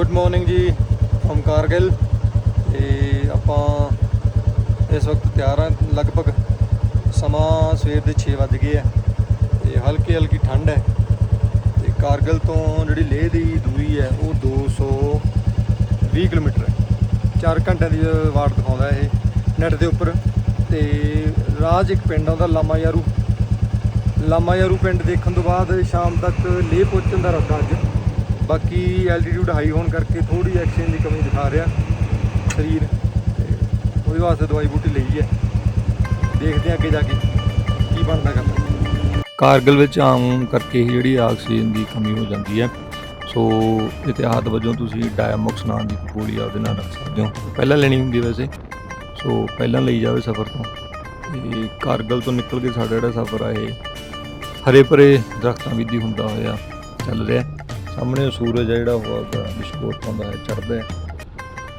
Good morning ਜੀ firm Kargil ਤੇ ਆਪਾਂ ਇਸ ਵਕਤ ਤਿਆਰ ਹਾਂ, ਲਗਭਗ ਸਮਾਂ ਸਵੇਰ ਦੇ 6 ਵੱਜ ਗਏ ਆ ਤੇ ਹਲਕੀ ਹਲਕੀ ਠੰਡ ਹੈ। ਤੇ ਕਾਰਗਿਲ ਤੋਂ ਜਿਹੜੀ ਲੇਹ ਦੀ ਦੂਰੀ ਹੈ, ਉਹ 220 ਕਿਲੋਮੀਟਰ ਹੈ। 4 ਘੰਟਿਆਂ ਦੀ ਵਾਟ ਦਿਖਾਉਂਦਾ ਇਹ ਨੈਟ ਦੇ ਉੱਪਰ। ਤੇ ਰਾਜ ਇੱਕ ਪਿੰਡ ਆਉਂਦਾ ਲਾਮਾ ਯਾਰੂ। ਲਾਮਾ ਯਾਰੂ ਪਿੰਡ ਦੇਖਣ ਤੋਂ ਬਾਅਦ ਸ਼ਾਮ ਤੱਕ ਲੇਹ ਪਹੁੰਚਣ ਦਾ ਇਰਾਦਾ ਅੱਜ। ਬਾਕੀ ਐਲਟੀਟਿਊਡ ਹਾਈ ਹੋਣ ਕਰਕੇ ਥੋੜੀ ਆਕਸੀਜਨ ਦੀ ਕਮੀ ਦਿਖਾ ਰਿਹਾ ਸਰੀਰ। ਤੇ ਉਹਦੇ ਵਾਸਤੇ ਦਵਾਈ ਬੂਟੀ ਲਈ ਹੈ। ਦੇਖਦੇ ਹਾਂ ਅੱਗੇ ਜਾ ਕੇ ਕੀ ਬਣਦਾ ਕਰਦਾ ਕਾਰਗਿਲ ਵਿੱਚ ਆਮ ਕਰਕੇ ਹੀ ਜਿਹੜੀ ਆਕਸੀਜਨ ਦੀ ਕਮੀ ਹੋ ਜਾਂਦੀ ਹੈ। ਸੋ ਇਤਿਹਾਦ ਵਜੋਂ ਤੁਸੀਂ ਡਾਇਮੋਕਸ ਨਾਂ ਦੀ ਗੋਲੀ ਆ ਉਹਦੇ ਨਾਲ ਰੱਖ ਸਕਦੇ ਹੋ। ਪਹਿਲਾਂ ਲੈਣੀ ਹੁੰਦੀ ਵੈਸੇ। ਸੋ ਪਹਿਲਾਂ ਲਈ ਜਾਵੇ ਸਫ਼ਰ ਤੋਂ। ਤੇ ਕਾਰਗਿਲ ਤੋਂ ਨਿਕਲ ਕੇ ਸਾਡਾ ਜਿਹੜਾ ਸਫ਼ਰ ਆ, ਇਹ ਹਰੇ ਭਰੇ ਦਰਖਤਾਂ ਵਿੱਚ ਦੀ ਹੁੰਦਾ ਹੋਇਆ ਚੱਲ ਰਿਹਾ। ਸਾਹਮਣੇ ਸੂਰਜ ਆ ਜਿਹੜਾ, ਉਹ ਆਪਦਾ ਵਿਸ਼ਕੋਟ ਪਾਉਂਦਾ ਚੜ੍ਹਦਾ ਹੈ।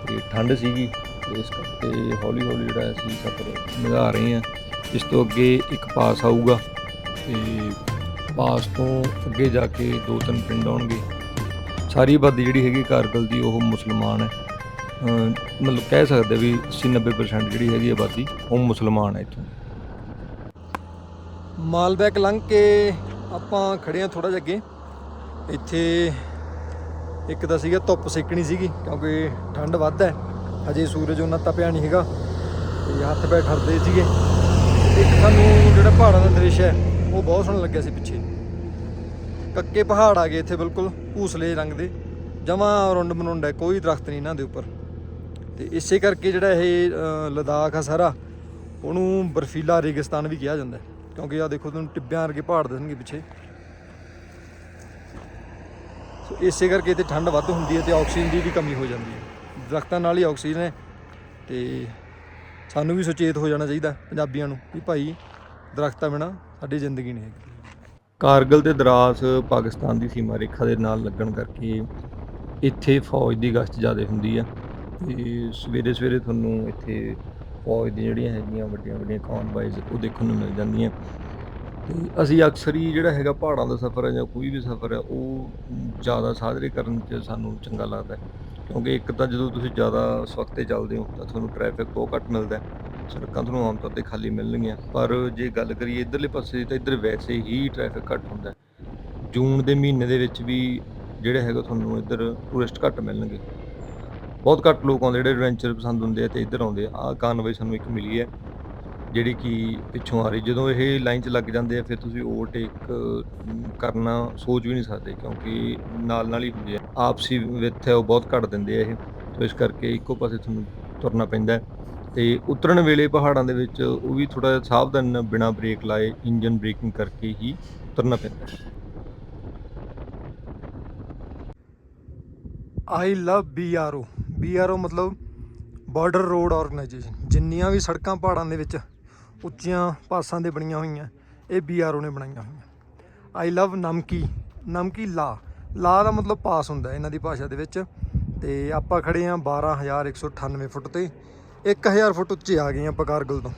ਤੇ ਠੰਡ ਸੀਗੀ, ਤੇ ਇਸ ਕਰਕੇ ਹੌਲੀ ਹੌਲੀ ਜਿਹੜਾ ਅਸੀਂ ਸਫ਼ਰ ਨਿਭਾ ਰਹੇ ਹਾਂ। ਇਸ ਤੋਂ ਅੱਗੇ ਇੱਕ ਪਾਸ ਆਊਗਾ, ਤੇ ਪਾਸ ਤੋਂ ਅੱਗੇ ਜਾ ਕੇ ਦੋ ਤਿੰਨ ਪਿੰਡ ਆਉਣਗੇ। ਸਾਰੀ ਆਬਾਦੀ ਜਿਹੜੀ ਹੈਗੀ ਕਾਰਗਿਲ ਦੀ, ਉਹ ਮੁਸਲਮਾਨ ਹੈ। ਮਤਲਬ ਕਹਿ ਸਕਦੇ ਵੀ 80 90% ਜਿਹੜੀ ਹੈਗੀ ਆਬਾਦੀ, ਉਹ ਮੁਸਲਮਾਨ ਹੈ ਇੱਥੋਂ। ਮਾਲਬੈਕ ਲੰਘ ਕੇ ਆਪਾਂ ਖੜੇ ਆ ਥੋੜਾ ਜਿਹਾ ਅੱਗੇ। ਇੱਥੇ ਇੱਕ ਤਾਂ ਸੀਗਾ ਧੁੱਪ ਸੇਕਣੀ ਸੀਗੀ, ਕਿਉਂਕਿ ਠੰਡ ਵੱਧ ਹੈ। ਹਜੇ ਸੂਰਜ ਉਹਨਾਂ ਤਪਿਆ ਨਹੀਂ ਹੈਗਾ। ਤੇ ਹੱਥ ਪੈ ਠਰਦੇ ਸੀਗੇ। ਇੱਕ ਸਾਨੂੰ ਜਿਹੜਾ ਪਹਾੜਾਂ ਦਾ ਦ੍ਰਿਸ਼ ਹੈ, ਉਹ ਬਹੁਤ ਸੋਹਣਾ ਲੱਗਿਆ ਸੀ ਪਿੱਛੇ। ਕੱਕੇ ਪਹਾੜ ਆ ਗਏ ਇੱਥੇ ਬਿਲਕੁਲ, ਭੂਸਲੇ ਰੰਗ ਦੇ। ਜਮਾ ਰੁੰਡ ਮਨੁੰਡ ਹੈ, ਕੋਈ ਦਰਖਤ ਨਹੀਂ ਇਹਨਾਂ ਦੇ ਉੱਪਰ। ਤੇ ਇਸੇ ਕਰਕੇ ਜਿਹੜਾ ਇਹ ਲਦਾਖ ਆ ਸਾਰਾ, ਉਹਨੂੰ ਬਰਫੀਲਾ ਰੇਗਿਸਤਾਨ ਵੀ ਕਿਹਾ ਜਾਂਦਾ ਕਿਉਂਕਿ ਆ ਦੇਖੋ, ਤੁਹਾਨੂੰ ਟਿੱਬਿਆਂ ਵਰਗੇ ਪਹਾੜ ਦਿਸਣਗੇ ਪਿੱਛੇ। ਸੋ ਇਸੇ ਕਰਕੇ ਇੱਥੇ ਠੰਡ ਵੱਧ ਹੁੰਦੀ ਹੈ ਤੇ ਆਕਸੀਜਨ ਦੀ ਵੀ ਕਮੀ ਹੋ ਜਾਂਦੀ ਹੈ। ਦਰਖਤਾਂ ਨਾਲ ਹੀ ਆਕਸੀਜਨ ਹੈ ਤੇ ਸਾਨੂੰ ਵੀ ਸੁਚੇਤ ਹੋ ਜਾਣਾ ਚਾਹੀਦਾ ਪੰਜਾਬੀਆਂ ਨੂੰ ਵੀ ਭਾਈ ਦਰਖਤਾਂ ਬਿਨਾ ਸਾਡੀ ਜ਼ਿੰਦਗੀ ਨਹੀਂ ਹੈਗੀ। ਕਾਰਗਿਲ ਤੇ ਦਰਾਸ ਪਾਕਿਸਤਾਨ ਦੀ ਸੀਮਾ ਰੇਖਾ ਦੇ ਨਾਲ ਲੱਗਣ ਕਰਕੇ ਇੱਥੇ ਫੌਜ ਦੀ ਗਸ਼ਤ ਜ਼ਿਆਦਾ ਹੁੰਦੀ ਆ ਤੇ ਸਵੇਰੇ ਸਵੇਰੇ ਤੁਹਾਨੂੰ ਇੱਥੇ ਫੌਜ ਦੀਆਂ ਜਿਹੜੀਆਂ ਹੈਗੀਆਂ ਵੱਡੀਆਂ ਵੱਡੀਆਂ ਕੌਨਵਾਈਜ਼ ਉਹ ਦੇਖਣ ਨੂੰ ਮਿਲ ਜਾਂਦੀਆਂ। ਤੇ ਅਸੀਂ ਅਕਸਰ ਹੀ ਜਿਹੜਾ ਹੈਗਾ ਪਹਾੜਾਂ ਦਾ ਸਫ਼ਰ ਹੈ ਜਾਂ ਕੋਈ ਵੀ ਸਫ਼ਰ ਹੈ ਉਹ ਜ਼ਿਆਦਾ ਸਾਜਰੇ ਕਰਨ 'ਚ ਸਾਨੂੰ ਚੰਗਾ ਲੱਗਦਾ ਕਿਉਂਕਿ ਇੱਕ ਤਾਂ ਜਦੋਂ ਤੁਸੀਂ ਜ਼ਿਆਦਾ ਸਵਖਤੇ ਚੱਲਦੇ ਹੋ, ਤਾਂ ਤੁਹਾਨੂੰ ਟ੍ਰੈਫਿਕ ਬਹੁਤ ਘੱਟ ਮਿਲਦਾ ਸੜਕਾਂ ਤੁਹਾਨੂੰ ਆਮ ਤੌਰ ਤੇ ਖਾਲੀ ਮਿਲਣਗੀਆਂ। ਪਰ ਜੇ ਗੱਲ ਕਰੀਏ ਇਧਰਲੇ ਪਾਸੇ ਦੀ, ਤਾਂ ਇੱਧਰ ਵੈਸੇ ਹੀ ਟ੍ਰੈਫਿਕ ਘੱਟ ਹੁੰਦਾ ਜੂਨ ਦੇ ਮਹੀਨੇ ਦੇ ਵਿੱਚ ਵੀ ਜਿਹੜੇ ਹੈਗਾ ਤੁਹਾਨੂੰ ਇੱਧਰ ਟੂਰਿਸਟ ਘੱਟ ਮਿਲਣਗੇ। ਬਹੁਤ ਘੱਟ ਲੋਕ ਆਉਂਦੇ, ਜਿਹੜੇ ਐਡਵੈਂਚਰ ਪਸੰਦ ਹੁੰਦੇ ਆ ਤੇ ਇੱਧਰ ਆਉਂਦੇ ਆ। ਆਹ ਕਾਨਵਾਈ ਸਾਨੂੰ ਇੱਕ ਮਿਲੀ ਹੈ। ਜਿਹੜੀ ਕਿ ਪਿੱਛੋਂ ਆ ਰਹੀ, ਜਦੋਂ ਇਹ ਲਾਈਨ 'ਚ ਲੱਗ ਜਾਂਦੇ ਆ, ਫਿਰ ਤੁਸੀਂ ਓਵਰਟੇਕ ਕਰਨਾ ਸੋਚ ਵੀ ਨਹੀਂ ਸਕਦੇ, ਕਿਉਂਕਿ ਨਾਲ ਨਾਲ ਹੀ ਹੁੰਦੇ ਆ। ਆਪਸੀ ਵਿੱਥ ਹੈ, ਉਹ ਬਹੁਤ ਘੱਟ ਦਿੰਦੇ ਆ ਇਹ ਸੋ ਇਸ ਕਰਕੇ ਇੱਕੋ ਪਾਸੇ ਤੁਹਾਨੂੰ ਤੁਰਨਾ ਪੈਂਦਾ ਹੈ। ਤੇ ਉਤਰਨ ਵੇਲੇ ਪਹਾੜਾਂ ਦੇ ਵਿੱਚ ਉਹ ਵੀ ਥੋੜਾ ਜਿਹਾ ਸਾਵਧਾਨ ਬਿਨਾ ਬ੍ਰੇਕ ਲਾਏ, ਇੰਜਨ ਬ੍ਰੇਕਿੰਗ ਕਰਕੇ ਹੀ ਉਤਰਨਾ ਪੈਂਦਾ ਹੈ। ਆਈ ਲਵ ਬੀਆਰਓ ਬੀਆਰਓ ਮਤਲਬ ਬਾਰਡਰ ਰੋਡ ਆਰਗੇਨਾਈਜੇਸ਼ਨ ਜਿੰਨੀਆਂ ਵੀ ਸੜਕਾਂ ਪਹਾੜਾਂ ਦੇ ਵਿੱਚ ਉੱਚੀਆਂ ਪਾਸਾਂ ਦੇ ਬਣੀਆਂ ਹੋਈਆਂ। ਇਹ ਬੀਆਰਓ ਨੇ ਬਣਾਈਆਂ ਹੋਈਆਂ। ਆਈ ਲਵ ਨਮਕੀ ਨਮਕੀ ਲਾ ਲਾ ਦਾ ਮਤਲਬ ਪਾਸ ਹੁੰਦਾ ਇਹਨਾਂ ਦੀ ਭਾਸ਼ਾ ਦੇ ਵਿੱਚ। ਤੇ ਆਪਾਂ ਖੜੇ ਆ 12198 ਫੁੱਟ ਤੇ। 1000 ਫੁੱਟ ਉੱਚੇ ਆ ਗਏ ਆਪਾਂ ਕਾਰਗਿਲ ਤੋਂ।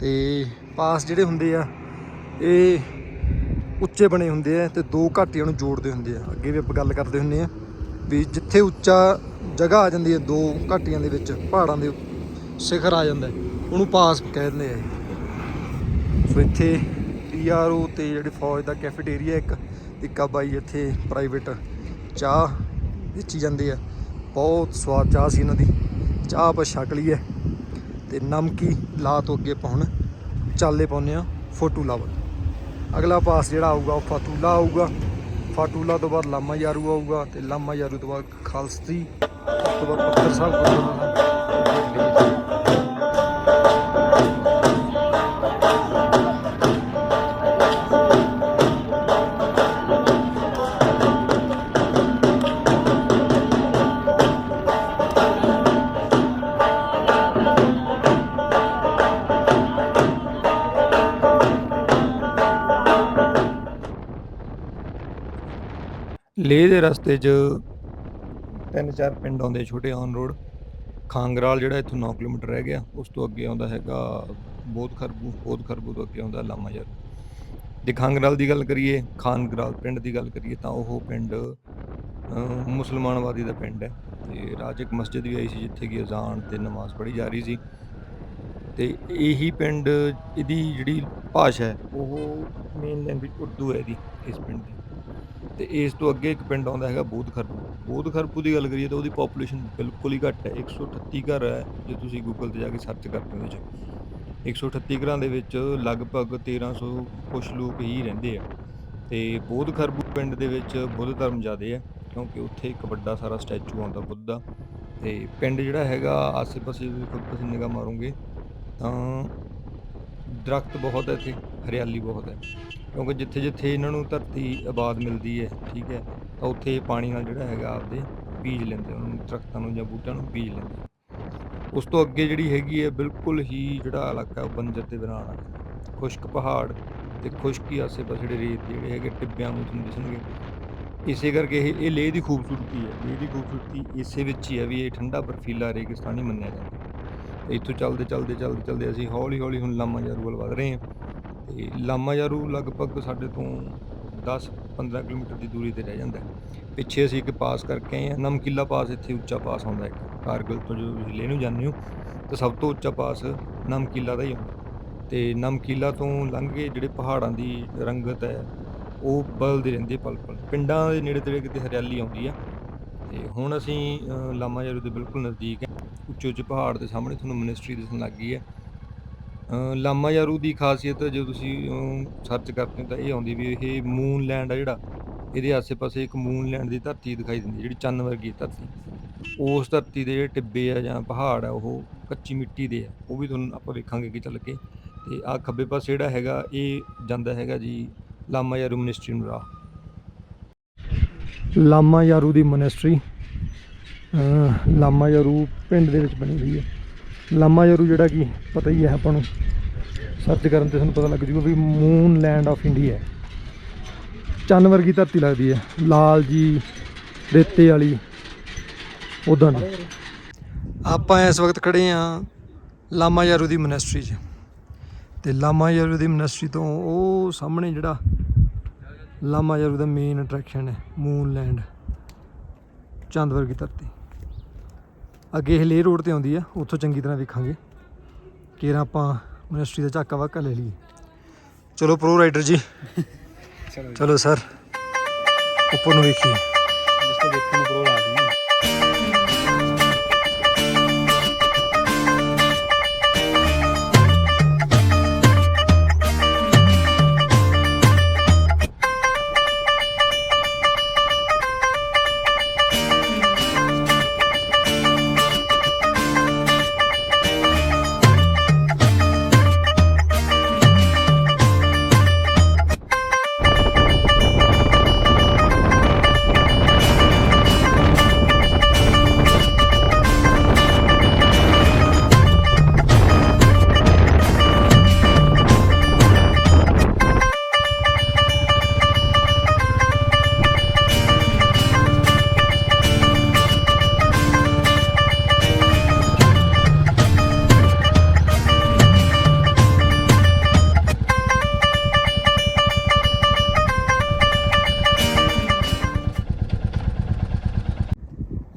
ਤੇ ਪਾਸ ਜਿਹੜੇ ਹੁੰਦੇ ਆ ਇਹ ਉੱਚੇ ਬਣੇ ਹੁੰਦੇ ਆ ਤੇ ਦੋ ਘਾਟੀਆਂ ਨੂੰ ਜੋੜਦੇ ਹੁੰਦੇ ਆ। ਅੱਗੇ ਵੀ ਆਪਾਂ ਗੱਲ ਕਰਦੇ ਹੁੰਦੇ ਆ ਵੀ ਜਿੱਥੇ ਉੱਚਾ ਜਗ੍ਹਾ ਆ ਜਾਂਦੀ ਹੈ ਦੋ ਘਾਟੀਆਂ ਦੇ ਵਿੱਚ ਪਹਾੜਾਂ ਦੇ ਸਿਖਰ ਆ ਜਾਂਦਾ ਹੈ, ਉਹਨੂੰ ਪਾਸ ਕਹਿ ਦਿੰਦੇ ਆ ਸੋ ਇੱਥੇ ਪੀਆਰਓ ਤੇ ਜਿਹੜੀ ਫੌਜ ਦਾ ਕੈਫੇਟੇਰੀਆ ਇੱਕ ਇੱਕ ਬਾਈ ਇੱਥੇ ਪ੍ਰਾਈਵੇਟ ਚਾਹ ਵੇਚੀ ਜਾਂਦੇ ਆ। ਬਹੁਤ ਸਵਾਦ ਚਾਹ ਸੀ ਇਹਨਾਂ ਦੀ। ਚਾਹ ਆਪਾਂ ਛਕ ਲਈ ਹੈ ਤੇ ਨਮਕੀ ਲਾ ਤੋਂ ਅੱਗੇ ਆਪਾਂ ਚਾਲੇ ਪਾਉਂਦੇ ਆ ਫੋਟੂਲਾ ਵੱਲ। ਅਗਲਾ ਪਾਸ ਜਿਹੜਾ ਆਊਗਾ ਉਹ ਫਾਤੂਲਾ ਆਊਗਾ। ਫਾਟੂਲਾ ਤੋਂ ਬਾਅਦ ਲਾਮਾ ਯਾਰੂ ਆਊਗਾ ਤੇ ਲਾਮਾ ਯਾਰੂ ਤੋਂ ਬਾਅਦ ਖਾਲਸਤੀ ਉਸ ਤੋਂ ਬਾਅਦ ਪੱਥਰ ਸਾਹਿਬ ਗੁਰਦੁਆਰਾ ਲੇਹ ਦੇ ਰਸਤੇ 'ਚ ਤਿੰਨ ਚਾਰ ਪਿੰਡ ਆਉਂਦੇ ਛੋਟੇ ਔਨ ਰੋਡ ਖਾਂਗਰਾਲ ਜਿਹੜਾ ਇੱਥੋਂ 9 ਕਿਲੋਮੀਟਰ ਰਹਿ ਗਿਆ ਉਸ ਤੋਂ ਅੱਗੇ ਆਉਂਦਾ ਹੈਗਾ ਬੋਧ ਖਰਬੂ ਬੋਧ ਖਰਬੂ ਤੋਂ ਅੱਗੇ ਆਉਂਦਾ ਲਾਮਾ ਯਾਰ। ਜੇ ਖਾਂਗਰਾਲ ਦੀ ਗੱਲ ਕਰੀਏ ਖਾਂਗਰਾਲ ਪਿੰਡ ਦੀ ਗੱਲ ਕਰੀਏ ਤਾਂ ਉਹ ਪਿੰਡ ਅ, ਮੁਸਲਮਾਨਵਾਦੀ ਦਾ ਪਿੰਡ ਹੈ। ਤੇ ਰਾਜ ਇੱਕ ਮਸਜਿਦ ਵੀ ਆਈ ਸੀ ਜਿੱਥੇ ਕਿ ਅਜ਼ਾਨ ਤੇ ਨਮਾਜ਼ ਪੜ੍ਹੀ ਜਾ ਰਹੀ ਸੀ। ਤੇ ਇਹੀ ਪਿੰਡ ਇਹਦੀ ਜਿਹੜੀ ਭਾਸ਼ਾ ਹੈ ਉਹ ਮੇਨ ਲੈਂਗੁਏਜ ਉਰਦੂ ਹੈ ਇਹਦੀ ਇਸ ਪਿੰਡ ਦੀ। ਤੇ ਇਸ ਤੋਂ ਅੱਗੇ ਇੱਕ ਪਿੰਡ ਆਉਂਦਾ ਹੈਗਾ ਬੋਧ ਖਰਪੂ ਬੋਧ ਖਰਪੂ ਦੀ ਗੱਲ ਕਰੀਏ ਤਾਂ ਉਹਦੀ ਪੋਪੂਲੇਸ਼ਨ ਬਿਲਕੁਲ ਹੀ ਘੱਟ ਹੈ। 138 ਘਰ ਹੈ, ਜੇ ਤੁਸੀਂ ਗੂਗਲ ਤੇ ਜਾ ਕੇ ਸਰਚ ਕਰਦੇ ਹੋ ਉਹਦੇ 'ਚ। 138 ਘਰਾਂ ਦੇ ਵਿੱਚ ਲਗਭਗ 1300 ਕੁਛ ਲੋਕ ਹੀ ਰਹਿੰਦੇ ਆ। ਤੇ ਬੋਧ ਖਰਬੂ ਪਿੰਡ ਦੇ ਵਿੱਚ ਬੁੱਧ ਧਰਮ ਜ਼ਿਆਦੇ ਹੈ, ਕਿਉਂਕਿ ਉੱਥੇ ਇੱਕ ਵੱਡਾ ਸਾਰਾ ਸਟੈਚੂ ਆਉਂਦਾ ਬੁੱਧ ਦਾ। ਤੇ ਪਿੰਡ ਜਿਹੜਾ ਹੈਗਾ, ਆਸੇ-ਪਾਸੇ ਤੁਸੀਂ ਖੁਦ ਤੁਸੀਂ ਨਿਗਾਹ ਮਾਰੋਗੇ, ਤਾਂ ਦਰਖਤ ਬਹੁਤ ਹੈ ਇੱਥੇ। ਹਰਿਆਲੀ ਬਹੁਤ ਹੈ। ਕਿਉਂਕਿ ਜਿੱਥੇ ਜਿੱਥੇ ਇਹਨਾਂ ਨੂੰ ਧਰਤੀ ਆਬਾਦ ਮਿਲਦੀ ਹੈ, ਠੀਕ ਹੈ, ਤਾਂ ਉੱਥੇ ਪਾਣੀ ਨਾਲ ਜਿਹੜਾ ਹੈਗਾ ਆਪਦੇ ਬੀਜ ਲੈਂਦੇ ਉਹਨਾਂ ਨੂੰ ਦਰਖਤਾਂ ਨੂੰ ਜਾਂ ਬੂਟਿਆਂ ਨੂੰ ਬੀਜ ਲੈਂਦੇ ਉਸ ਤੋਂ ਅੱਗੇ ਜਿਹੜੀ ਹੈਗੀ ਹੈ, ਬਿਲਕੁਲ ਹੀ ਜਿਹੜਾ ਇਲਾਕਾ ਉਹ ਬੰਜਰ ਤੇ ਵੀਰਾਨ ਹੈ। ਖੁਸ਼ਕ ਪਹਾੜ ਤੇ ਖੁਸ਼ਕੀ ਆਸੇ-ਪਾਸੇ ਜਿਹੜੇ ਰੇਤ ਜਿਹੜੇ ਹੈਗੇ, ਟਿੱਬਿਆਂ ਨੂੰ ਤੁਹਾਨੂੰ ਦਿਸਣਗੇ। ਇਸੇ ਕਰਕੇ ਇਹ ਇਹ ਲੇਹ ਦੀ ਖੂਬਸੂਰਤੀ ਹੈ। ਲੇਹ ਦੀ ਖੂਬਸੂਰਤੀ ਇਸੇ ਵਿੱਚ ਹੀ ਹੈ ਵੀ ਇਹ ਠੰਡਾ ਬਰਫੀਲਾ ਰੇਗਿਸਤਾਨੀ ਮੰਨਿਆ ਜਾਂਦਾ ਇੱਥੋਂ ਚੱਲਦੇ ਚੱਲਦੇ ਚੱਲਦੇ ਚੱਲਦੇ ਅਸੀਂ ਹੌਲੀ ਹੌਲੀ ਹੁਣ ਲਾਮਾ ਯਾਰੂ ਵੱਲ ਵਧ ਰਹੇ ਹਾਂ। ਤੇ ਲਾਮਾ ਯਾਰੂ ਲਗਭਗ ਸਾਡੇ ਤੋਂ 10-15 ਕਿਲੋਮੀਟਰ ਦੀ ਦੂਰੀ ਤੇ ਰਹਿ ਜਾਂਦਾ ਹੈ। ਪਿੱਛੇ ਅਸੀਂ ਇੱਕ ਪਾਸ ਕਰਕੇ ਆਏ ਹਾਂ ਨਮਕੀਲਾ ਪਾਸ ਇੱਥੇ ਉੱਚਾ ਪਾਸ ਆਉਂਦਾ ਇੱਕ ਕਾਰਗਿਲ ਤੋਂ ਜਦੋਂ ਤੁਸੀਂ ਲੇਹ ਨੂੰ ਜਾਂਦੇ ਹੋ ਤਾਂ ਸਭ ਤੋਂ ਉੱਚਾ ਪਾਸ ਨਮਕੀਲਾ ਦਾ ਹੀ ਆਉਂਦਾ ਤੇ ਨਮਕੀਲਾ ਤੋਂ ਲੰਘ ਕੇ ਜਿਹੜੇ ਪਹਾੜਾਂ ਦੀ ਰੰਗਤ ਹੈ ਉਹ ਬਦਲਦੀ ਰਹਿੰਦੀ ਹੈ ਪਲ ਪਲ ਪਿੰਡਾਂ ਦੇ ਨੇੜੇ ਤੇੜੇ ਕਿਤੇ ਹਰਿਆਲੀ ਆਉਂਦੀ ਹੈ। ਤੇ ਹੁਣ ਅਸੀਂ ਅ, ਲਾਮਾ ਯਾਰੂ ਦੇ ਬਿਲਕੁਲ ਨਜ਼ਦੀਕ ਹੈ। ਉੱਚੇ ਉੱਚੇ ਪਹਾੜ ਦੇ ਸਾਹਮਣੇ ਤੁਹਾਨੂੰ ਮਿਨਿਸਟਰੀ ਦਿਸਣ ਲੱਗ ਗਈ ਹੈ। ਅ, ਲਾਮਾ ਯਾਰੂ ਦੀ ਖਾਸੀਅਤ ਜਦੋਂ ਤੁਸੀਂ ਸਰਚ ਕਰਦੇ ਹੋ ਤਾਂ ਇਹ ਆਉਂਦੀ ਵੀ ਇਹ ਮੂਨ ਲੈਂਡ ਆ ਜਿਹੜਾ ਇਹਦੇ ਆਸੇ-ਪਾਸੇ ਇੱਕ ਮੂਨ ਲੈਂਡ ਦੀ ਧਰਤੀ ਦਿਖਾਈ ਦਿੰਦੀ ਜਿਹੜੀ ਚੰਨ ਵਰਗੀ ਧਰਤੀ। ਉਸ ਧਰਤੀ ਦੇ ਜਿਹੜੇ ਟਿੱਬੇ ਆ ਜਾਂ ਪਹਾੜ ਆ ਉਹ ਕੱਚੀ ਮਿੱਟੀ ਦੇ ਆ ਉਹ ਵੀ ਤੁਹਾਨੂੰ ਆਪਾਂ ਵੇਖਾਂਗੇ ਅੱਗੇ ਚੱਲ ਕੇ। ਤੇ ਆਹ ਖੱਬੇ ਪਾਸੇ ਜਿਹੜਾ ਹੈਗਾ ਇਹ ਜਾਂਦਾ ਹੈਗਾ ਜੀ ਲਾਮਾ ਯਾਰੂ ਮਨਿਸਟਰੀ ਨੂੰ ਰਾਹ। ਲਾਮਾ ਯਾਰੂ ਦੀ ਮੋਨੈਸਟਰੀ ਲਾਮਾ ਯਾਰੂ ਪਿੰਡ ਦੇ ਵਿੱਚ ਬਣੀ ਹੋਈ ਹੈ। ਲਾਮਾ ਯਾਰੂ ਜਿਹੜਾ ਕਿ ਪਤਾ ਹੀ ਹੈ ਆਪਾਂ ਨੂੰ। ਸਰਚ ਕਰਨ ਤੇ ਤੁਹਾਨੂੰ ਪਤਾ ਲੱਗ ਜੂਗਾ ਵੀ ਮੂਨ ਲੈਂਡ ਆਫ ਇੰਡੀਆ ਹੈ। ਚੰਨ ਵਰਗੀ ਧਰਤੀ ਲੱਗਦੀ ਹੈ। ਲਾਲ ਜੀ, ਰੇਤੇ ਵਾਲੀ ਉਦਾਂ ਦੀ। ਆਪਾਂ ਇਸ ਵਕਤ ਖੜੇ ਆ ਲਾਮਾ ਯਾਰੂ ਦੀ ਮੋਨੈਸਟਰੀ 'ਚ। ਤੇ ਲਾਮਾ ਯਾਰੂ ਦੀ ਮੋਨੈਸਟਰੀ ਤੋਂ ਉਹ ਸਾਹਮਣੇ ਜਿਹੜਾ ਲਾਮਾ ਯਾਰੂ ਦਾ ਮੇਨ ਅਟਰੈਕਸ਼ਨ ਹੈ ਮੂਨ ਲੈਂਡ ਚੰਦ ਵਰਗੀ ਧਰਤੀ। ਅੱਗੇ ਇਹ ਲੇ ਰੋਡ ਤੇ ਆਉਂਦੀ ਆ, ਉੱਥੋਂ ਚੰਗੀ ਤਰ੍ਹਾਂ ਵੇਖਾਂਗੇ। ਕਿਹੜਾ ਆਪਾਂ ਮੋਨੈਸਟਰੀ ਦਾ ਝਾਕਾ ਵਾਕਾ ਲੈ ਲਈਏ। ਚਲੋ ਪ੍ਰੋ ਰਾਈਡਰ ਜੀ। ਚਲੋ ਸਰ। ਉੱਪਰ ਨੂੰ ਵੇਖੀਏ। ਜਿਸ ਤੋਂ ਦੇਖਣ ਨੂੰ ਪ੍ਰੋ ਆਦਮੀ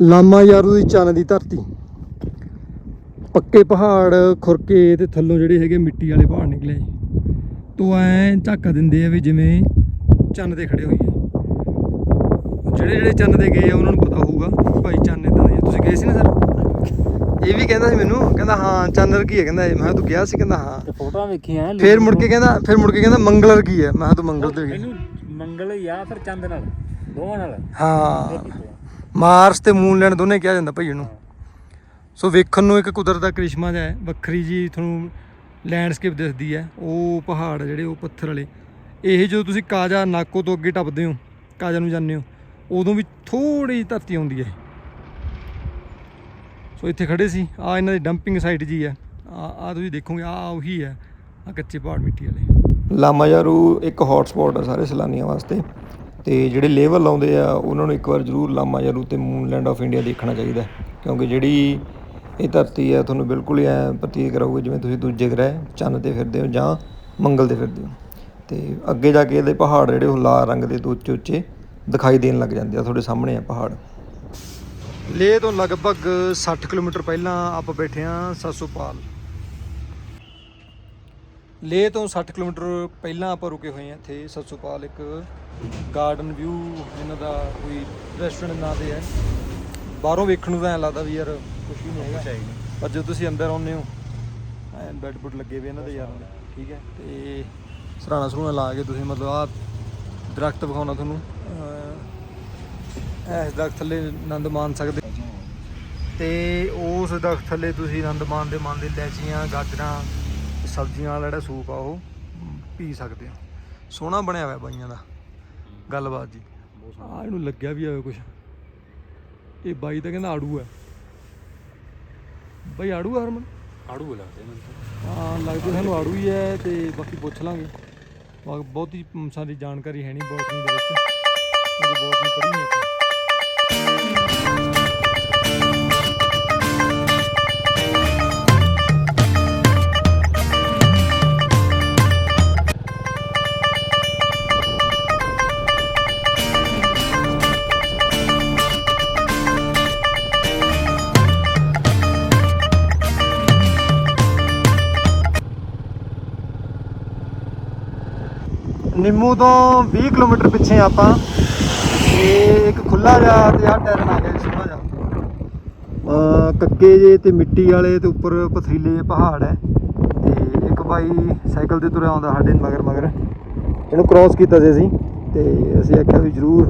ਲਾਮਾ ਯਾਰੂ ਦੀ ਚੰਨ ਦੀ ਧਰਤੀ। ਪੱਕੇ ਪਹਾੜ ਖੁਰਕੇ ਤੇ ਥੱਲੋਂ ਜਿਹੜੇ ਹੈਗੇ ਮਿੱਟੀ ਵਾਲੇ ਪਹਾੜ ਨਿਕਲੇ ਤੋਂ ਐ ਝਾਕਾ ਦਿੰਦੇ ਆ ਵੀ ਜਿਵੇਂ ਚੰਨ ਤੇ ਖੜੇ ਹੋਈਏ। ਜਿਹੜੇ ਜਿਹੜੇ ਚੰਨ ਤੇ ਗਏ ਆ ਉਹਨਾਂ ਨੂੰ ਪਤਾ ਹੋਊਗਾ ਕਿ ਭਾਈ ਚੰਨ ਇਦਾਂ ਦੇ। ਤੁਸੀਂ ਗਏ ਸੀ ਨਾ ਸਰ? ਇਹ ਵੀ ਕਹਿੰਦਾ ਸੀ ਮੈਨੂੰ ਕਹਿੰਦਾ ਹਾਂ ਚੰਨ ਵਰਗੀ ਹੈ ਕਹਿੰਦਾ ਮੈਂ ਤੂੰ ਗਿਆ ਸੀ ਕਹਿੰਦਾ ਹਾਂ। ਤੇ ਫੋਟੋਆਂ ਵੇਖੀਆਂ ਫੇਰ ਮੁੜ ਕੇ ਕਹਿੰਦਾ ਫਿਰ ਮੁੜ ਕੇ ਕਹਿੰਦਾ ਮੰਗਲ ਵਰਗੀ ਹੈ ਮੈਂ ਤੂੰ ਮੰਗਲ ਤੇ ਗਿਆ ਇਹਨੂੰ ਮੰਗਲ ਜਾਂ ਫਿਰ ਚੰਦ ਨਾਲ ਦੋਵਾਂ ਨਾਲ। ਹਾਂ। ਮਾਰਸ ਤੇ ਮੂਨਲੈਂਡ ਦੋਨੇ ਕਿਹਾ ਜਾਂਦਾ ਭਾਈ ਇਹਨੂੰ। ਸੋ ਵੇਖਣ ਨੂੰ ਇੱਕ ਕੁਦਰਤ ਦਾ ਕ੍ਰਿਸ਼ਮਾ ਜਿਹਾ ਹੈ, ਵੱਖਰੀ ਜੀ ਤੁਹਾਨੂੰ ਲੈਂਡਸਕੇਪ ਦਿਸਦੀ ਹੈ, ਉਹ ਪਹਾੜ ਜਿਹੜੇ, ਉਹ ਪੱਥਰ ਵਾਲੇ। ਇਹ ਜਦੋਂ ਤੁਸੀਂ ਕਾਜਾ ਨਾਕੋ ਤੋਂ ਅੱਗੇ ਟੱਪਦੇ ਹੋ, ਕਾਜਾ ਨੂੰ ਜਾਂਦੇ ਹੋ, ਉਦੋਂ ਵੀ ਥੋੜੀ ਜਿਹੀ ਧਰਤੀ ਆਉਂਦੀ ਹੈ ਸੋ ਇੱਥੇ ਖੜੇ ਸੀ ਆ ਇਹਨਾਂ ਦੀ ਡੰਪਿੰਗ ਸਾਈਟ ਜੀ ਹੈ ਆ ਆ ਤੁਸੀਂ ਦੇਖੋਗੇ ਆ ਉਹੀ ਹੈ ਆ ਕੱਚੇ ਪਹਾੜ ਮਿੱਟੀ ਵਾਲੇ। ਲਾਮਾਯਾਰੂ ਇੱਕ ਹੌਟ ਸਪੌਟ ਹੈ ਸਾਰੇ ਸੈਲਾਨੀਆਂ ਵਾਸਤੇ। ਅਤੇ ਜਿਹੜੇ ਲੇਵਲ ਆਉਂਦੇ ਆ, ਉਹਨਾਂ ਨੂੰ ਇੱਕ ਵਾਰ ਜ਼ਰੂਰ ਲਾਮਾ ਯਾਰੂ ਤੇ ਮੂਨਲੈਂਡ ਆਫ ਇੰਡੀਆ ਦੇਖਣਾ ਚਾਹੀਦਾ ਕਿਉਂਕਿ ਜਿਹੜੀ ਇਹ ਧਰਤੀ ਆ, ਤੁਹਾਨੂੰ ਬਿਲਕੁਲ ਹੀ ਐ ਪ੍ਰਤੀਤ ਕਰਾਊਗੀ ਜਿਵੇਂ ਤੁਸੀਂ ਦੂਜੇ ਗ੍ਰਹਿ, ਚੰਨ ਤੇ ਫਿਰਦੇ ਹੋ ਜਾਂ ਮੰਗਲ ਤੇ ਫਿਰਦੇ ਹੋ। ਤੇ ਅੱਗੇ ਜਾ ਕੇ ਇਹਦੇ ਪਹਾੜ ਜਿਹੜੇ ਉਹ ਲਾਲ ਰੰਗ ਦੇ ਤੋਂ ਉੱਚੇ ਉੱਚੇ ਦਿਖਾਈ ਦੇਣ ਲੱਗ ਜਾਂਦੇ ਆ, ਤੁਹਾਡੇ ਸਾਹਮਣੇ ਆ ਪਹਾੜ। ਲੇਹ ਤੋਂ ਲਗਭਗ 60 ਕਿਲੋਮੀਟਰ ਪਹਿਲਾਂ ਆਪਾਂ ਬੈਠੇ ਆ ਸਸੋਪਾਲ। ਲੇਹ ਤੋਂ 60 ਕਿਲੋਮੀਟਰ ਪਹਿਲਾਂ ਆਪਾਂ ਰੁਕੇ ਹੋਏ ਆ ਇੱਥੇ ਸਸੋਪਾਲ ਇੱਕ ਗਾਰਡਨ ਵਿਊ ਇਹਨਾਂ ਦਾ ਕੋਈ ਰੈਸਟੋਰੈਂਟ ਨਾਂ ਤੇ ਹੈ। ਬਾਹਰੋਂ ਵੇਖਣ ਨੂੰ ਤਾਂ ਐਂ ਲੱਗਦਾ ਵੀ ਯਾਰ ਕੁਝ ਵੀ ਨਹੀਂ ਹੈਗਾ। ਪਰ ਜਦੋਂ ਤੁਸੀਂ ਅੰਦਰ ਆਉਂਦੇ ਹੋ ਐਂ ਬੈੱਡ ਬੁੱਡ ਲੱਗੇ ਵੇ ਇਹਨਾਂ ਦੇ ਯਾਰ ਠੀਕ ਹੈ? ਤੇ ਸਰਾਣਾ ਸਰੂਣਾ ਲਾ ਕੇ ਤੁਸੀਂ ਮਤਲਬ ਆ ਦਰਖਤ ਵਿਖਾਉਣਾ ਤੁਹਾਨੂੰ। ਇਸ ਦਰਖਤ ਥੱਲੇ ਆਨੰਦ ਮਾਣ ਸਕਦੇ। ਤੇ ਉਸ ਦਰਖਤ ਥੱਲੇ ਤੁਸੀਂ ਆਨੰਦ ਮਾਣਦੇ ਮਾਣਦੇ ਲੈਚੀਆਂ ਗਾਜਰਾਂ ਸਬਜ਼ੀਆਂ ਵਾਲਾ ਜਿਹੜਾ ਸੂਪ ਆ ਉਹ ਪੀ ਸਕਦੇ ਹੋ ਸੋਹਣਾ ਬਣਿਆ ਹੋਇਆ ਬਾਈਆਂ ਦਾ। ਗੱਲਬਾਤ ਜੀ। ਆ ਇਹਨੂੰ ਲੱਗਿਆ ਵੀ ਹੋਵੇ ਕੁਝ ਇਹ ਬਾਈ ਤਾਂ ਕਹਿੰਦਾ ਆੜੂ ਹੈ ਬਾਈ ਆੜੂ ਆ ਹਰਮਨ? ਆੜੂ ਲੱਗਦੇ ਮੈਨੂੰ ਤਾਂ। ਹਾਂ ਲੱਗਦਾ ਸਾਨੂੰ ਆੜੂ ਹੀ ਹੈ ਤੇ ਬਾਕੀ ਪੁੱਛ ਲਾਂਗੇ। ਬਹੁਤੀ ਸਾਡੀ ਜਾਣਕਾਰੀ ਹੈ ਨਹੀਂ ਬੋਟਨੀ ਦੇ ਵਿੱਚ। ਕਿਉਂਕਿ ਬੋਟਨੀ ਪੜ੍ਹੀ ਨਹੀਂ ਆਪਾਂ। ਨਿੰਮੂ ਤੋਂ 20 ਕਿਲੋਮੀਟਰ ਪਿੱਛੇ ਆਪਾਂ। ਤੇ ਇੱਕ ਖੁੱਲਾ ਜਿਹਾ ਤੇ ਆ ਟੈਰਨ ਆ ਗਿਆ ਸੋਹਣਾ ਜਿਹਾ। ਕੱਕੇ ਜੇ ਤੇ ਮਿੱਟੀ ਵਾਲੇ ਤੇ ਉੱਪਰ ਪਥਰੀਲੇ ਜਿਹੇ ਪਹਾੜ ਹੈ। ਤੇ ਇੱਕ ਬਾਈ ਸਾਈਕਲ ਤੇ ਤੁਰਿਆ ਆਉਂਦਾ ਸਾਡੇ ਮਗਰ ਮਗਰ। ਇਹਨੂੰ ਕ੍ਰਾਸ ਕੀਤਾ ਸੀ ਅਸੀਂ। ਤੇ ਅਸੀਂ ਆਖਿਆ ਵੀ ਜ਼ਰੂਰ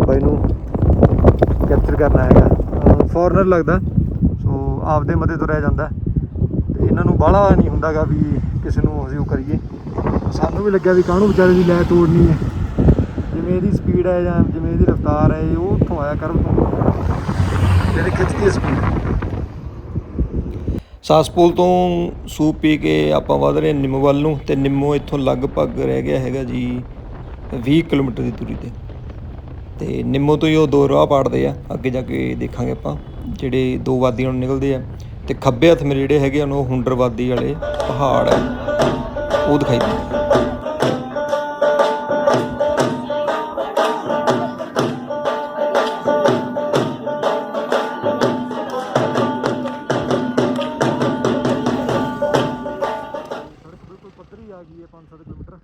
ਬਾਈ ਨੂੰ ਕੈਪਚਰ ਕਰਨਾ ਹੈਗਾ ਫੋਰਨਰ ਲੱਗਦਾ। ਸੋ ਆਪਦੇ ਮਤੇ ਤੁਰਿਆ ਜਾਂਦਾ। ਤੇ ਇਹਨਾਂ ਨੂੰ ਬਾਹਲਾ ਨਹੀਂ ਹੁੰਦਾਗਾ ਵੀ ਕਿਸੇ ਨੂੰ ਅਸੀਂ ਉਹ ਕਰੀਏ। ਸਾਨੂੰ ਵੀ ਲੱਗਿਆ ਵੀ ਕਾਹਨੂੰ ਵਿਚਾਰੇ ਦੀ ਲੈ ਤੋੜਨੀ ਹੈ। ਜਿਵੇਂ ਇਹਦੀ ਸਪੀਡ ਹੈ ਜਾਂ ਜਿਵੇਂ ਇਹਦੀ ਰਫ਼ਤਾਰ ਹੈ ਉਹ ਉੱਥੋਂ ਆਇਆ ਕਰਵ ਤੋਂ। ਜਿਹੜੀ ਖਿੱਚਦੀ ਹੈ ਸਪੀਡ ਸਾਸਪੂਲ ਤੋਂ ਸੂਪ ਪੀ ਕੇ ਆਪਾਂ ਵਧ ਰਹੇ ਹਾਂ ਨਿੰਮੋ ਵੱਲ ਨੂੰ ਤੇ ਨਿੰਮੋ ਇੱਥੋਂ ਲਗਭਗ ਰਹਿ ਗਿਆ ਹੈਗਾ ਜੀ 20 ਕਿਲੋਮੀਟਰ ਦੀ ਦੂਰੀ ਤੇ। ਤੇ ਨਿੰਮੋ ਤੋਂ ਹੀ ਉਹ ਦੋ ਰਾਹ ਪਾੜਦੇ ਆ, ਅੱਗੇ ਜਾ ਕੇ ਦੇਖਾਂਗੇ ਆਪਾਂ ਜਿਹੜੇ ਦੋ ਵਾਦੀਆਂ ਨੂੰ ਨਿਕਲਦੇ ਆ। ਤੇ ਖੱਬੇ ਹੱਥ ਮੇਰੇ ਜਿਹੜੇ ਹੈਗੇ ਹਨ ਉਹ ਹੁੰਡਰ ਵਾਦੀ ਵਾਲੇ ਪਹਾੜ ਆ। ਉਹ ਦਿਖਾਈ ਪੱਧਰੀ ਆ ਗਈ ਹੈ 5-7 ਕਿਲੋਮੀਟਰ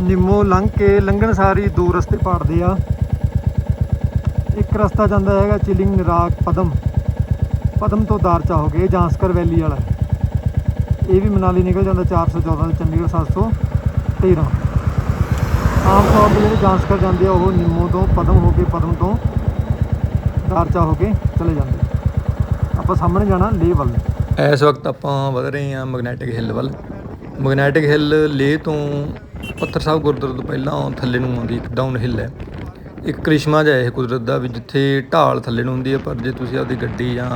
ਨਿੰਮੋ ਲੰਘ ਕੇ ਲੰਘਣ ਸਾਰੀ ਦੋ ਰਸਤੇ ਪਾੜਦੇ ਆ। ਇੱਕ ਰਸਤਾ ਜਾਂਦਾ ਹੈਗਾ ਚਿਲਿੰਗ ਨਿਰਾਗ ਪਦਮ। ਪਦਮ ਤੋਂ ਦਾਰਚਾ ਹੋ ਕੇ ਜਾਂਸਕਰ ਵੈਲੀ ਵਾਲਾ। ਇਹ ਵੀ ਮਨਾਲੀ ਨਿਕਲ ਜਾਂਦਾ 414 ਤੇ ਚੰਡੀਗੜ੍ਹ 713 ਆਮ ਤੌਰ ਤੇ ਜਿਹੜੇ ਜਾਂਸਕਰ ਜਾਂਦੇ ਆ, ਉਹ ਨਿੰਮੋ ਤੋਂ ਪਦਮ ਹੋ ਕੇ, ਪਦਮ ਤੋਂ ਦਾਰਚਾ ਹੋ ਕੇ ਚਲੇ ਜਾਂਦੇ। ਆਪਾਂ ਸਾਹਮਣੇ ਜਾਣਾ ਲੇਹ ਵੱਲ। ਇਸ ਵਕਤ ਆਪਾਂ ਵਧ ਰਹੇ ਹਾਂ ਮੈਗਨੈਟਿਕ ਹਿੱਲ ਵੱਲ। ਮੈਗਨੈਟਿਕ ਹਿੱਲ ਲੇਹ ਤੋਂ ਪੱਥਰ ਸਾਹਿਬ ਗੁਰਦੁਆਰੇ ਤੋਂ ਪਹਿਲਾਂ ਥੱਲੇ ਨੂੰ ਆਉਂਦੀ ਇੱਕ ਡਾਊਨ ਹਿੱਲ ਹੈ। ਇੱਕ ਕ੍ਰਿਸ਼ਮਾ ਜਿਹਾ ਇਹ ਕੁਦਰਤ ਦਾ ਵੀ ਜਿੱਥੇ ਢਾਲ ਥੱਲੇ ਨੂੰ ਹੁੰਦੀ ਹੈ, ਪਰ ਜੇ ਤੁਸੀਂ ਆਪਦੀ ਗੱਡੀ ਜਾਂ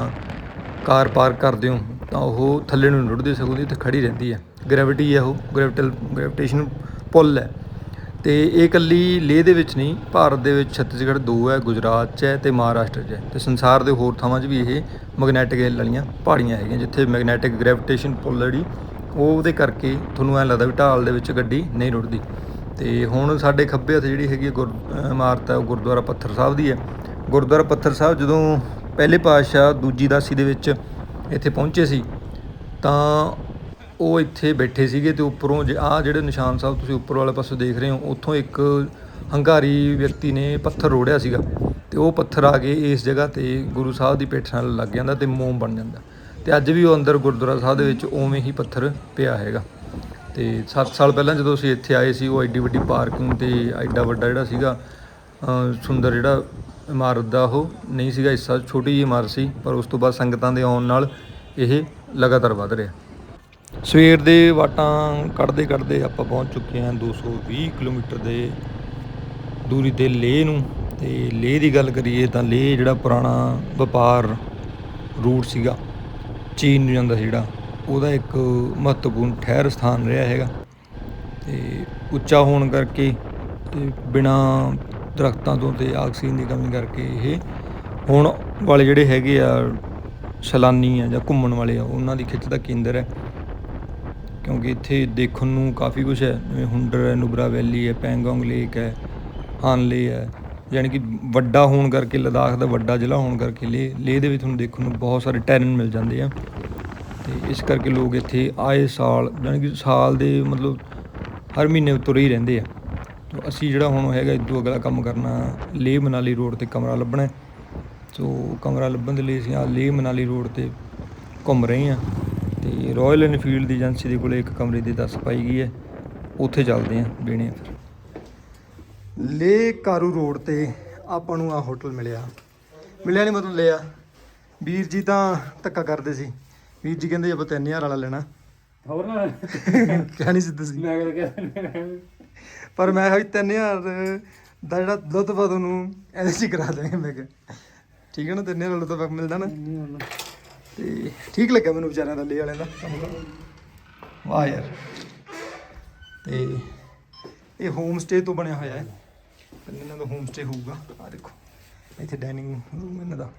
ਕਾਰ ਪਾਰਕ ਕਰਦੇ ਹੋ ਤਾਂ ਉਹ ਥੱਲੇ ਨੂੰ ਨਹੀਂ ਰੁੜਦੀ ਸਗੋਂ ਦੀ ਤੇ ਖੜੀ ਰਹਿੰਦੀ ਹੈ। ਗ੍ਰੈਵਿਟੀ ਹੈ ਉਹ ਗ੍ਰੈਵਿਟਲ ਗ੍ਰੈਵਿਟੇਸ਼ਨ ਪੁੱਲ ਹੈ। ਤੇ ਇਹ ਇਕੱਲੀ ਲੇਹ ਦੇ ਵਿੱਚ ਨਹੀਂ, ਭਾਰਤ ਦੇ ਵਿੱਚ ਛੱਤੀਸਗੜ੍ਹ ਦੋ ਹੈ, ਗੁਜਰਾਤ 'ਚ ਹੈ ਤੇ ਮਹਾਰਾਸ਼ਟਰ 'ਚ ਹੈ। ਤੇ ਸੰਸਾਰ ਦੇ ਹੋਰ ਥਾਵਾਂ 'ਚ ਵੀ ਇਹ ਮੈਗਨੈਟਿਕ ਹਿੱਲ ਵਾਲੀਆਂ ਪਹਾੜੀਆਂ ਹੈਗੀਆਂ, ਜਿੱਥੇ ਮੈਗਨੈਟਿਕ ਗ੍ਰੈਵਿਟੇਸ਼ਨ ਪੁੱਲ ਜਿਹੜੀ, ਉਹ ਉਹਦੇ ਕਰਕੇ ਤੁਹਾਨੂੰ ਐਂ ਲੱਗਦਾ ਵੀ ਢਾਲ ਦੇ ਵਿੱਚ ਗੱਡੀ ਨਹੀਂ ਰੁੜਦੀ ਤੇ ਹੁਣ ਸਾਡੇ ਖੱਬੇ ਹੱਥ ਜਿਹੜੀ ਹੈਗੀ ਹੈ ਗੁਰ ਇਮਾਰਤ ਹੈ, ਉਹ ਗੁਰਦੁਆਰਾ ਪੱਥਰ ਸਾਹਿਬ ਦੀ ਹੈ। ਗੁਰਦੁਆਰਾ ਪੱਥਰ ਸਾਹਿਬ ਜਦੋਂ ਪਹਿਲੇ ਪਾਤਸ਼ਾਹ ਦੂਜੀ ਦਾਸੀ ਦੇ ਵਿੱਚ ਇੱਥੇ ਪਹੁੰਚੇ ਸੀ, ਤਾਂ ਉਹ ਇੱਥੇ ਬੈਠੇ ਸੀਗੇ ਤੇ ਉੱਪਰੋਂ ਜੇ ਆਹ ਜਿਹੜੇ ਨਿਸ਼ਾਨ ਸਾਹਿਬ ਤੁਸੀਂ ਉੱਪਰ ਵਾਲੇ ਪਾਸੇ ਦੇਖ ਰਹੇ ਹੋ, ਉੱਥੋਂ ਇੱਕ ਹੰਕਾਰੀ ਵਿਅਕਤੀ ਨੇ ਪੱਥਰ ਰੋੜਿਆ ਸੀਗਾ ਤੇ ਉਹ ਪੱਥਰ ਆ ਕੇ ਇਸ ਜਗ੍ਹਾ ਤੇ ਗੁਰੂ ਸਾਹਿਬ ਦੀ ਪਿੱਠ ਨਾਲ ਲੱਗ ਜਾਂਦਾ ਤੇ ਮੋਮ ਬਣ ਜਾਂਦਾ। ਤੇ ਅੱਜ ਵੀ ਉਹ ਅੰਦਰ ਗੁਰਦੁਆਰਾ ਸਾਹਿਬ ਦੇ ਵਿੱਚ ਉਵੇਂ ਹੀ ਪੱਥਰ ਪਿਆ ਹੈਗਾ। ਤੇ 7 ਸਾਲ ਪਹਿਲਾਂ ਜਦੋਂ ਅਸੀਂ ਇੱਥੇ ਆਏ ਸੀ, ਉਹ ਐਡੀ ਵੱਡੀ ਪਾਰਕਿੰਗ ਤੇ ਐਡਾ ਵੱਡਾ ਜਿਹੜਾ ਸੀਗਾ ਸੁੰਦਰ ਜਿਹੜਾ ਇਮਾਰਤ ਦਾ ਉਹ ਨਹੀਂ ਸੀਗਾ ਹਿੱਸਾ, ਛੋਟੀ ਜਿਹੀ ਇਮਾਰਤ ਸੀ, ਪਰ ਉਸ ਤੋਂ ਬਾਅਦ ਸੰਗਤਾਂ ਦੇ ਆਉਣ ਨਾਲ ਇਹ ਲਗਾਤਾਰ ਵੱਧ ਰਿਹਾ। ਸਵੇਰ ਦੇ ਵਾਟਾਂ ਕੱਢਦੇ ਕੱਢਦੇ ਆਪਾਂ ਪਹੁੰਚ ਚੁੱਕੇ ਹਾਂ 220 ਕਿਲੋਮੀਟਰ ਦੇ ਦੂਰੀ ਤੇ ਲੇਹ ਨੂੰ। ਤੇ ਲੇਹ ਦੀ ਗੱਲ ਕਰੀਏ ਤਾਂ ਲੇਹ ਜਿਹੜਾ ਪੁਰਾਣਾ ਵਪਾਰ ਰੂਟ ਸੀਗਾ, ਚੀਨ ਨੂੰ ਜਾਂਦਾ ਸੀ ਜਿਹੜਾ, ਉਹਦਾ ਇੱਕ ਮਹੱਤਵਪੂਰਨ ਠਹਿਰ ਸਥਾਨ ਰਿਹਾ ਹੈਗਾ। ਤੇ ਉੱਚਾ ਹੋਣ ਕਰਕੇ ਤੇ ਬਿਨਾ ਦਰਖਤਾਂ ਤੋਂ ਤੇ ਆਕਸੀਜਨ ਦੀ ਕਮੀ ਕਰਕੇ ਇਹ ਹੁਣ ਵਾਲੇ ਜਿਹੜੇ ਹੈਗੇ ਆ ਸੈਲਾਨੀ ਆ ਜਾਂ ਘੁੰਮਣ ਵਾਲੇ ਆ, ਉਹਨਾਂ ਦੀ ਖਿੱਚ ਦਾ ਕੇਂਦਰ ਹੈ। ਕਿਉਂਕਿ ਇੱਥੇ ਦੇਖਣ ਨੂੰ ਕਾਫੀ ਕੁਝ ਹੈ, ਜਿਵੇਂ ਹੁੰਡਰ ਹੈ, ਨੁਬਰਾ ਵੈਲੀ ਹੈ, ਪੈਂਗੋਂਗ ਲੇਕ ਹੈ ਹਾਨਲੇ ਹੈ। ਯਾਨੀ ਕਿ ਵੱਡਾ ਹੋਣ ਕਰਕੇ, ਲਦਾਖ ਦਾ ਵੱਡਾ ਜ਼ਿਲ੍ਹਾ ਹੋਣ ਕਰਕੇ ਲੇਹ ਲੇਹ ਦੇ ਵਿੱਚ ਤੁਹਾਨੂੰ ਦੇਖਣ ਨੂੰ ਬਹੁਤ ਸਾਰੇ ਟੈਰਨ ਮਿਲ ਜਾਂਦੇ ਆ। ਤੇ ਇਸ ਕਰਕੇ ਲੋਕ ਇੱਥੇ ਆਏ ਸਾਲ, ਯਾਨੀ ਕਿ ਸਾਲ ਦੇ ਮਤਲਬ ਹਰ ਮਹੀਨੇ ਤੁਰੇ ਹੀ ਰਹਿੰਦੇ ਆ। ਅਸੀਂ ਜਿਹੜਾ ਹੁਣ ਹੈਗਾ ਇਦੋਂ ਅਗਲਾ ਕੰਮ ਕਰਨਾ ਲੇਹ ਮਨਾਲੀ ਰੋਡ ਤੇ ਕਮਰਾ ਲੱਭਣਾ। ਸੋ ਕਮਰਾ ਲੱਭਣ ਦੇ ਲਈ ਅਸੀਂ ਆ ਲੇਹ ਮਨਾਲੀ ਰੋਡ ਤੇ ਘੁੰਮ ਰਹੇ ਹਾਂ ਤੇ ਰਾਇਲ ਐਨਫੀਲਡ ਦੀ ਏਜੰਸੀ ਦੇ ਕੋਲੇ ਇੱਕ ਕਮਰੇ ਦੀ ਦੱਸ ਪਾਈ ਗਈ ਹੈ। ਉੱਥੇ ਚੱਲਦੇ ਹਾਂ ਆ ਫਿਰ। ਲੇ ਕਾਰੂ ਰੋਡ ਤੇ ਆਪਾਂ ਨੂੰ ਆ ਹੋਟਲ ਮਿਲਿਆ। ਮਿਲਿਆ ਨਹੀਂ ਮਤਲਬ ਲਿਆ। ਵੀਰ ਜੀ ਤਾਂ ਧੱਕਾ ਕਰਦੇ ਸੀ। ਵੀਰ ਜੀ ਕਹਿੰਦੇ ਆਪਾਂ 3000 ਵਾਲਾ ਲੈਣਾ। ਹੋਰ ਨਾ। ਕਹਿਣੀ ਸਿੱਧ ਸੀ। ਮੈਂ ਕਿਹਾ ਪਰ ਮੈਂ ਵੀ 3000 ਦਾ ਜਿਹੜਾ ਲੁਤਫ ਤੁਹਾਨੂੰ ਇਹਦੇ ਚ ਕਰਾ ਦੇਵਾਂਗੇ ਮੈਂ ਕਿਹਾ। ਠੀਕ ਹੈ ਨਾ 3000 ਦਾ ਲੁਤਫ ਮਿਲਦਾ ਨਾ। ਤੇ ਠੀਕ ਲੱਗਿਆ ਮੈਨੂੰ ਵਿਚਾਰਿਆਂ ਦਾ ਲੇ ਵਾਲਿਆਂ ਦਾ। ਵਾਹ ਯਾਰ। ਤੇ ਇਹ ਹੋਮ ਸਟੇ ਤੋਂ ਬਣਿਆ ਹੋਇਆ ਹੈ। ਇਹਨਾਂ ਦਾ ਹੋਮ ਸਟੇ ਹੋਊਗਾ। ਆ ਦੇਖੋ ਇੱਥੇ ਡਾਈਨਿੰਗ ਰੂਮ ਇਹਨਾਂ ਦਾ।